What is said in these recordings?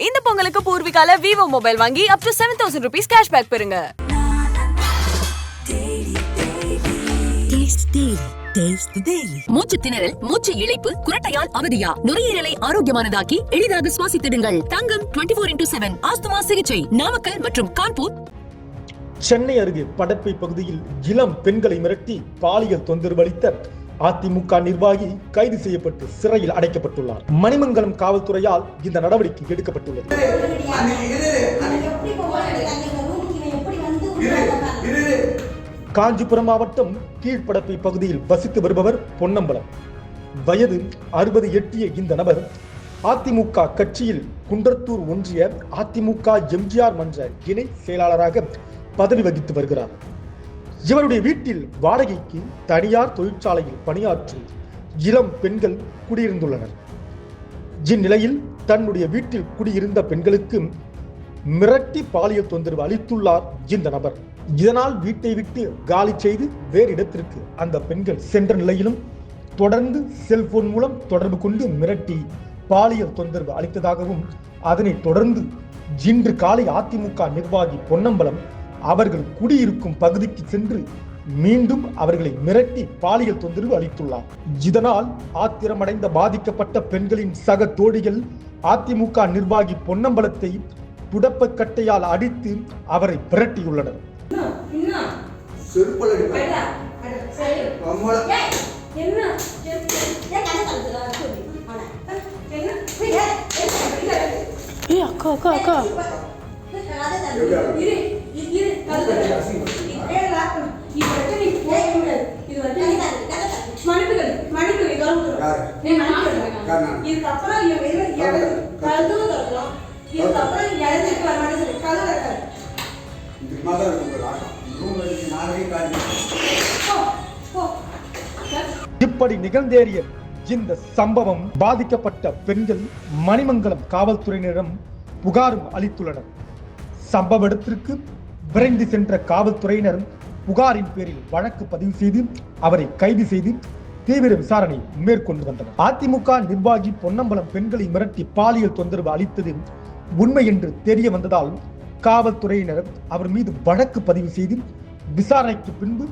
இந்த பொங்கலுக்கு பூர்விகால Vivo mobile வாங்கி up to seven thousand rupees cashback பெறுங்க. மூச்சு திணறல் மூச்சு இழைப்பு குரட்டையால் அவதியா? நுரையீரலை ஆரோக்கியமானதாக்கி எளிதாக சுவாசித்திடுங்கள். Thangam 24 four into seven asthma சிகிச்சை நாமக்கல் மற்றும் கான்பூர். சென்னை அருகே படப்பை பகுதியில் இளம் பெண்களை மிரட்டி பாலியல் தொந்தரவு அளித்த அதிமுக நிர்வாகி கைது செய்யப்பட்டு சிறையில் அடைக்கப்பட்டுள்ளார். மணிமங்கலம் காவல்துறையால் இந்த நடவடிக்கை எடுக்கப்பட்டுள்ளது. காஞ்சிபுரம் மாவட்டம் கீழ்ப்படப்பை பகுதியில் வசித்து வருபவர் பொன்னம்பலம். வயது அறுபது எட்டிய இந்த நபர் அதிமுக கட்சியில் குன்றத்தூர் ஒன்றிய அதிமுக எம்ஜிஆர் மன்ற இணை செயலாளராக பதவி வகித்து வருகிறார். இவருடைய வீட்டில் வாடகைக்கு தனியார் தொழிற்சாலையில் பணியாற்றும் இளம் பெண்கள் குடியிருந்துள்ளனர். இந்நிலையில் தன்னுடைய வீட்டில் குடியிருந்த பெண்களுக்கு மிரட்டி பாலியல் தொந்தரவு அளித்துள்ளார் இந்த நபர். இதனால் வீட்டை விட்டு காலி செய்து வேறு இடத்திற்கு அந்த பெண்கள் சென்ற நிலையிலும் தொடர்ந்து செல்போன் மூலம் தொடர்பு கொண்டு மிரட்டி பாலியல் தொந்தரவு அளித்ததாகவும் அதனை தொடர்ந்து இன்று காலை அதிமுக நிர்வாகி பொன்னம்பலம் அவர்கள் குடியிருக்கும் பகுதிக்கு சென்று மீண்டும் அவர்களை மிரட்டி பாலியல் தொந்தரவு அளித்துள்ளார் இதனால் ஆத்திரமடைந்த பாதிக்கப்பட்ட பெண்களின் சக தோழிகள் அதிமுக நிர்வாகி பொன்னம்பலத்தை துடப்பக் கட்டையால் அடித்து அவரை விரட்டியுள்ளனர் அக்கா அக்கா அக்கா இதுக்கப்புறம் மாதிரி நாளைக்கு காட்டி இப்படி நிகழ்ந்தேறிய இந்த சம்பவம் பாதிக்கப்பட்ட பெண்கள் மணிமங்கலம் காவல்துறையினரிடம் புகாரும் அளித்துள்ளனர். சம்பவ இடத்திற்கு விரைந்து சென்ற காவல்துறையினர் புகாரின் பேரில் வழக்கு பதிவு செய்து அவரை கைது செய்து தீவிர விசாரணை மேற்கொண்டு வந்தனர் அதிமுக நிர்வாகி பொன்னம்பலம் பெண்களை மிரட்டி பாலியல் தொந்தரவு அளித்தது உண்மை என்று தெரிய வந்ததால் காவல்துறையினர் அவர் மீது வழக்கு பதிவு செய்து விசாரணைக்கு பின்பு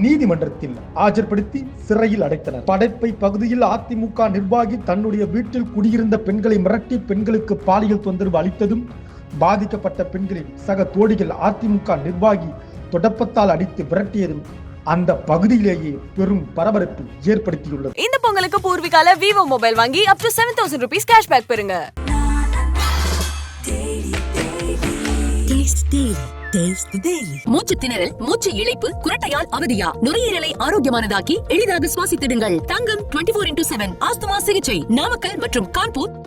நீதிமன்றத்தில் ஆஜர்படுத்தி சிறையில் அடைத்தனர். படைப்பை பகுதியில் அதிமுக நிர்வாகி தன்னுடைய வீட்டில் குடியிருந்த பெண்களை மிரட்டி பெண்களுக்கு பாலியல் தொந்தரவு அளித்ததும் பாதிக்கப்பட்ட பெண்களின் சக தோழிகள் அதிமுக நிர்வாகி தொடப்பத்தால் அடித்து விரட்டியதும் அந்த பகுதியிலேயே பெரும் பரபரப்பு ஏற்படுத்தியுள்ளது. இந்த பொங்கலுக்கு பூர்விகால விவோ மொபைல் வாங்கி up to seven thousand rupees cashback பெறுங்க. மூச்சு திணறல் மூச்சு இழைப்பு குரட்டையால் அவதியா? நுரையீரலை ஆரோக்கியமானதாக்கி எளிதாக சுவாசித்திடுங்கள். Thangam 24 four into seven asthma சிகிச்சை நாமக்கல் மற்றும் கான்பூர்.